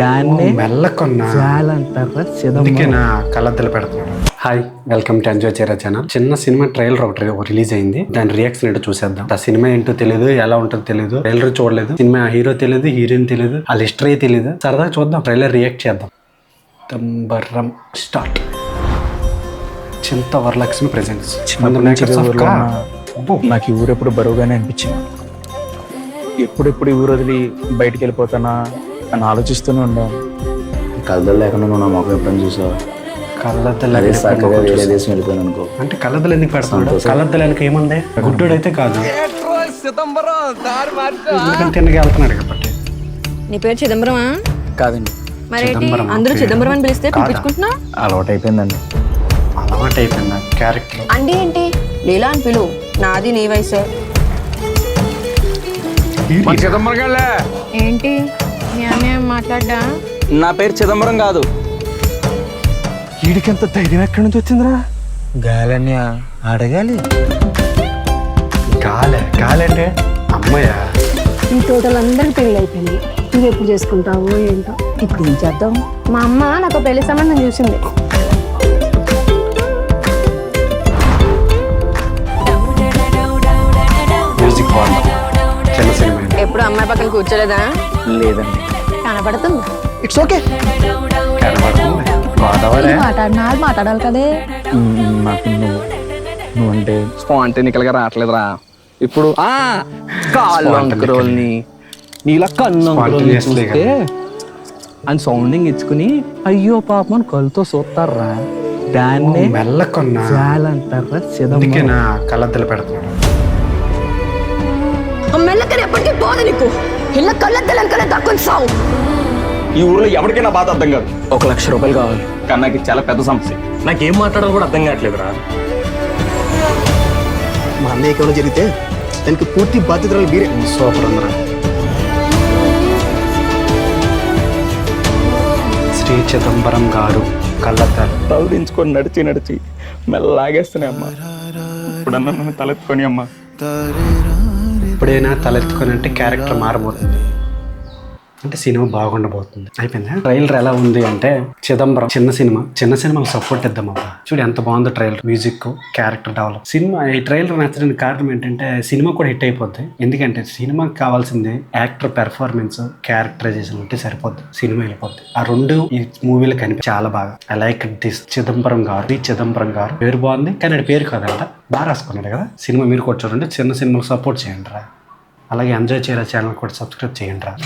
దాన్నే మెల్లకొన్నా చిదంబరం కళ్ళద్దలు పెడుతున్నాడు హాయ్ వెల్కమ్ టు ఎంజాయ్ చేయరా ఛానల్. చిన్న సినిమా ట్రైలర్ ఒకటి రిలీజ్ అయింది దాని రియాక్షన్ ఏంటో చూసేద్దాం. ఆ సినిమా ఏంటో తెలియదు ఎలా ఉంటుందో తెలియదు ట్రైలర్ చూడలేదు సినిమా హీరో తెలియదు హీరోయిన్ తెలియదు వాళ్ళ హిస్టరీ తెలియదు సరదాగా చూద్దాం ట్రైలర్ రియాక్ట్ చేద్దాం. తంబర్రం స్టార్ట్. చింత వరలక్ష్మి ప్రెజెంట్స్ చిన్నప్పటి నుంచి ఈ ఊర్లో ఉన్న నాకు ఈ ఊరు ఎప్పుడు బరువుగానే అనిపించింది. ఎప్పుడెప్పుడు ఈ ఊరు వదిలి బయటికి వెళ్ళిపోతానా? అని ఆలోచిస్తూనే ఉండాను కలదలు లేకుండా నువ్వు నా మొఖం ఎప్పుడైనా చూసావు? కళ్ళద్దలు వెళ్ళిపోయాను అనుకో. అంటే కళ్ళద్దలు ఎందుకు పెడతాడు కళ్ళద్దలు వెనక ఏముంది? గుడ్డోడు అయితే కాదు తిన్నగా వెళ్తున్నాడు కాబట్టి. నీ పేరు చిదంబరమా? కాదండి. చిదంబరం అందరూ. చిదంబరం అని పిలిస్తే పిలిపించుకుంటున్నా అలవాటు అయిపోయిందండి అలవాటు అయిపోయింది క్యారెక్టర్. అంటే ఏంటి? లీలా అని పిలువు. నాది నీ వయసే. ఏంటి? మీ అన్నయ్య మాట్లాడ్డా? నా పేరు చిదంబరం కాదు. వీడికి ఎంత ధైర్యం ఎక్కడి నుంచి వచ్చిందిరా? గాలన్య అడగాలి. గాలే గాలి అంటే అమ్మయ్య. ఈ టోటల్ అందరికి పెళ్ళి అయిపోయింది నువ్వు ఎప్పుడు చేసుకుంటావు ఏంటో? ఇప్పుడు ఏం చేద్దాం? మా అమ్మ నాకు పెళ్ళి సంబంధం చూసింది. అమ్మాయి పక్కన కూర్చోలేదా? లేదండి. కనపడుతుంది ఇట్స్ ఓకే కనబడుతుంది. గోదావరి మాట్లాడినా మాట్లాడాలి కదే. నాకు నువ్వు నువ్వంటే స్పాంటేనికల్గా రావట్లేదురా. ఇప్పుడు ఆ కాళ్ళు అంకురోల్ని నీలా కన్ను అంకురోల్ని. చూస్తే అని సౌండింగ్ ఇచ్చుకుని అయ్యో పాపం అని కళ్ళతో చూస్తారా దాన్నే మెల్లకొన్నా అంటారా నా కళ్ళద్దలు పెడుతున్నాడు మెల్లకని ఎప్పటికీ పోదు నీకు. ఇళ్ళ కళ్ళద్దలనుకనే దక్కుని సావు. ఈ ఊర్లో ఎవరికైనా బాధ అర్థం కాదు. ఒక లక్ష రూపాయలు కావాలి. కానీ నాకు ఇది చాలా పెద్ద సమస్య. నాకేం మాట్లాడాలో కూడా అర్థం కావట్లేదురా. మా అన్నయ్యకి ఏమైనా జరిగితే దానికి పూర్తి బాధ్యతలు మీరే. సూపర్ ఉందిరా. శ్రీ చిదంబరం గారు కళ్ళద్దాలు. తలదించుకొని నడిచి నడిచి మెల్ల లాగేస్తున్నాయి అమ్మా. ఇప్పుడన్నా నన్ను తలెత్తుకొని అమ్మా. ఎప్పుడైనా తలెత్తుకొని అంటే క్యారెక్టర్ మారబోతుంది. అంటే సినిమా బాగుండబోతుంది. అయిపోయిందా? ట్రైలర్ ఎలా ఉంది అంటే చిదంబరం చిన్న సినిమా. చిన్న సినిమాకి సపోర్ట్ ఇద్దాం అబ్బా. చూడు ఎంత బాగుందో trailer. Music character develop. Cinema ఈ ట్రైలర్ నచ్చడానికి కారణం ఏంటంటే సినిమా కూడా హిట్ అయిపోద్ది. ఎందుకంటే సినిమాకి కావాల్సింది యాక్టర్ పెర్ఫార్మెన్స్ క్యారెక్టరైజేషన్ ఉంటే సరిపోద్ది. సినిమా వెళ్ళిపోద్ది. ఆ రెండు ఈ మూవీలో కనిపి చాలా బాగా. ఐ లైక్ దిస్ చిదంబరం గారు ఈ చిదంబరం గారు. పేరు బాగుంది కానీ అది పేరు కాదంట. బాగా రాసుకున్నాడు కదా. సినిమా మీరు కూడా చూడండి. చిన్న సినిమాలు సపోర్ట్ చేయండి రా. అలాగే ఎంజాయ్ చేయాలి ఛానల్ కూడా సబ్స్క్రైబ్ చేయండి రా.